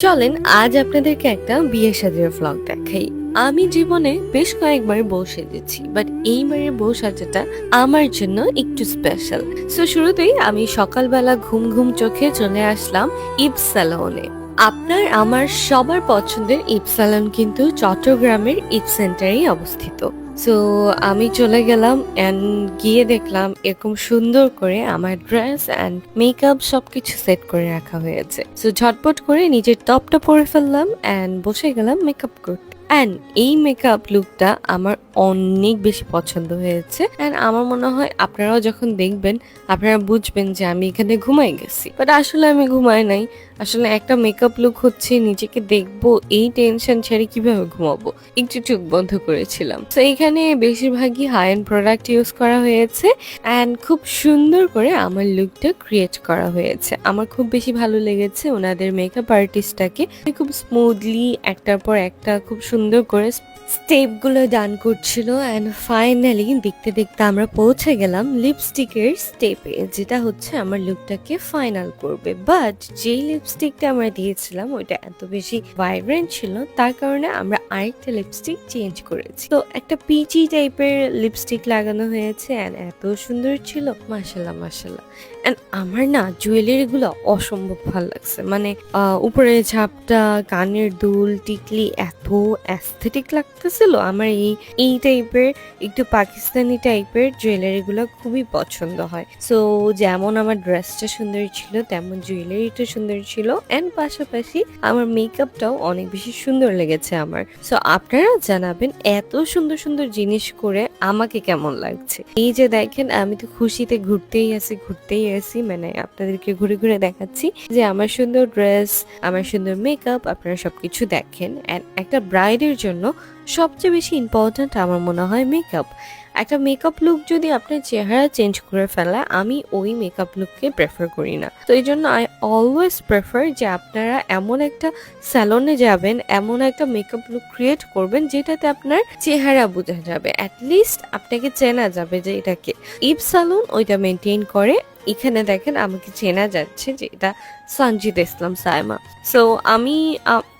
চলেন, আজ আপনাদেরকে একটা বিয়ে সাজের ফ্লগ দেখাই। আমি জীবনে বেশ কয়েকবার বউ সেজেছি বাট এইবারের বউ সাজাটা আমার জন্য একটু স্পেশাল সো শুরুতেই আমি সকালবেলা ঘুম ঘুম চোখে চলে আসলাম ইব সালনে। আপনার, আমার সবার পছন্দের ইব সালন কিন্তু চট্টগ্রামের ইব সেন্টারেই অবস্থিত। সো আমি চলে গেলাম অ্যান্ড গিয়ে দেখলাম এরকম সুন্দর করে আমার ড্রেস অ্যান্ড মেকআপ সবকিছু সেট করে রাখা হয়েছে। সো ঝটপট করে নিজের টপটা পরে ফেললাম অ্যান্ড বসে গেলাম মেকআপ করতে। অ্যান্ড এই মেকআপ লুকটা আমার অনেক বেশি পছন্দ হয়েছে। অ্যান্ড আমার মনে হয় আপনারাও যখন দেখবেন, আপনারা বুঝবেন যে আমি এখানে ঘুমাই গেছি। বাট আসলে আমি ঘুমাই নাই। আসলে একটা মেকআপ লুক হচ্ছে, নিজেকে দেখব, এই টেনশন ছেড়ে কীভাবে ঘুমাবো? একটু চোখ বন্ধ করেছিলাম। তো এখানে বেশিরভাগই হাই এন্ড প্রোডাক্ট ইউজ করা হয়েছে। অ্যান্ড খুব সুন্দর করে আমার লুকটা ক্রিয়েট করা হয়েছে। আমার খুব বেশি ভালো লেগেছে ওনাদের মেকআপ আর্টিস্টটাকে খুব স্মুথলি একটার পর একটা খুব সুন্দর করে স্টেপগুলো ডান করছিল অ্যান্ড ফাইনালি দেখতে দেখতে আমরা পৌঁছে গেলাম লিপস্টিকের স্টেপে যেটা হচ্ছে আমার লুকটাকে ফাইনাল করবে। বাট যেই লিপস্টিকটা আমরা দিয়েছিলাম, ওইটা এত বেশি ভাইব্রেন্ট ছিল, তার কারণে আমরা আরেকটা লিপস্টিক চেঞ্জ করেছি। তো একটা পিচি টাইপের লিপস্টিক লাগানো হয়েছে অ্যান্ড এত সুন্দর ছিল মাসাল্লাহ মাসাল্লাহ অ্যান্ড আমার না জুয়েলারিগুলো অসম্ভব ভালো লাগছে। মানে উপরে ঝাপটা, কানের দুল, টিকলি, এত অ্যাস্থেটিক লাগতেছিল। আমার এই এই টাইপের একটু পাকিস্তানি টাইপের জুয়েলারিগুলো খুবই পছন্দ হয়। সো যেমন আমার ড্রেসটা সুন্দর ছিল, তেমন জুয়েলারিটা সুন্দর ছিল। অ্যান্ড পাশাপাশি আমার মেকআপটাও অনেক বেশি সুন্দর লেগেছে আমার। সো আপনারা জানাবেন এত সুন্দর সুন্দর জিনিস করে আমাকে কেমন লাগছে। এই যে দেখেন, আমি তো খুশিতে ঘুরতেই আছি ঘুরতেই আছি মানে আপনাদেরকে ঘুরে ঘুরে দেখাচ্ছি যে আমার সুন্দর ড্রেস আমার সুন্দর মেকআপ আপনারা সবকিছু দেখেন। অ্যান্ড একটা ব্রাইডের জন্য সবচেয়ে বেশি ইম্পর্ট্যান্ট আমার মনে হয় মেকআপ একটা মেকআপ লুক যদি আপনার চেহারা চেঞ্জ করে ফেলে, আমি ওই মেকআপ লুককে প্রেফার করি না। তো এই জন্য আই অলওয়েজ প্রেফার যে আপনারা এমন একটা স্যালনে যাবেন, এমন একটা মেকআপ লুক ক্রিয়েট করবেন, যেটাতে আপনার চেহারা বোঝা যাবে। অ্যাটলিস্ট আপনাকে চেনা যাবে যে এটাকে ইপ সালুন ওইটা মেনটেন করে এখানে দেখেন আমাকে চেনা যাচ্ছে যে এটা সঞ্জিত ইসলাম সাইমা। সো আমি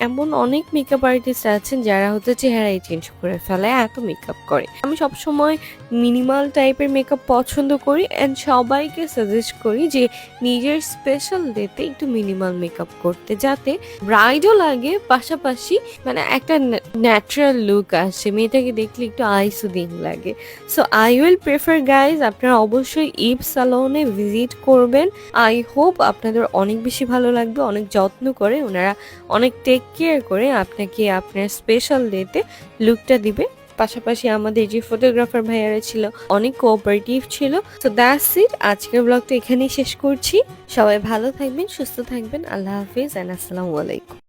এমন অনেক মেকআপ আর্টিস্ট আছেন যারা হচ্ছে চেহারাই চেঞ্জ করে ফেলে, এত মেকআপ করে। আমি সব সময় মিনিমাল টাইপের মেকআপ পছন্দ করি অ্যান্ড সবাইকে সাজেস্ট করি যে নিজের স্পেশাল ডেতে একটু মিনিমাল মেকআপ করতে, যাতে ব্রাইডও লাগে, পাশাপাশি মানে একটা ন্যাচারাল লুক আসে, মেয়েটাকে দেখলে একটু আইসুদিং লাগে। So I will prefer guys আপনারা অবশ্যই ইভ সালনে ভিজিট করবেন। আই হোপ আপনাদের অনেক বেশি ভালো লাগবে, অনেক যত্ন করে ওনারা অনেক টেক কেয়ার করে আপনাকে আপনার স্পেশাল ডেতে লুকটা দিবে। পাশাপাশি আমাদের যে ফটোগ্রাফার ভাইয়ারা ছিল, অনেক কোঅপারেটিভ ছিল। তো দ্যাটস ইট আজকের ব্লগটা এখানেই শেষ করছি। সবাই ভালো থাকবেন, সুস্থ থাকবেন। আল্লাহ হাফিজ অ্যান্ড আসসালামু আলাইকুম।